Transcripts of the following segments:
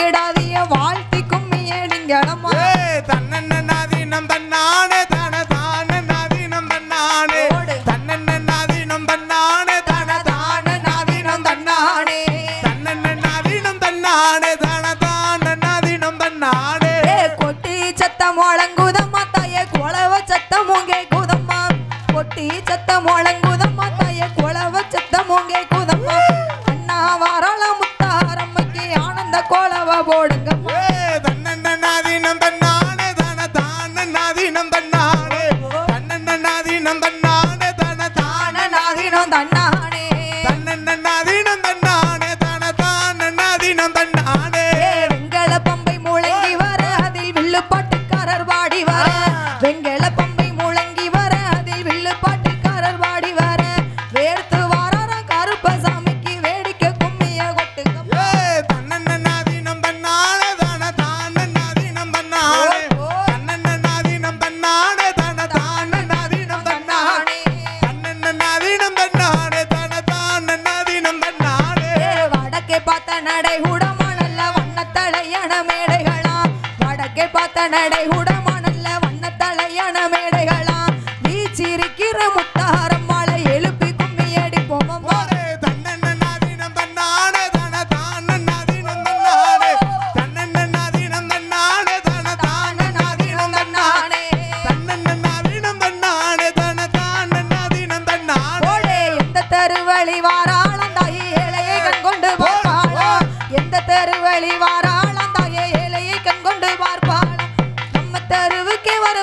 கெடாதிய வாழ்க்கை நடை உடமா நல்ல வண்ணத்தலையண மேடைகளாம் வடக்கே பார்த்த நடை உடமா நல்ல வண்ணத்தலையண மேடைகளாம் வீச்சிருக்கிற முத்தா தெருவழி வாராளாம் தாயே ஏழையை கண் கொண்டு நம்ம தெருவுக்கு வர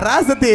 arrasa-te!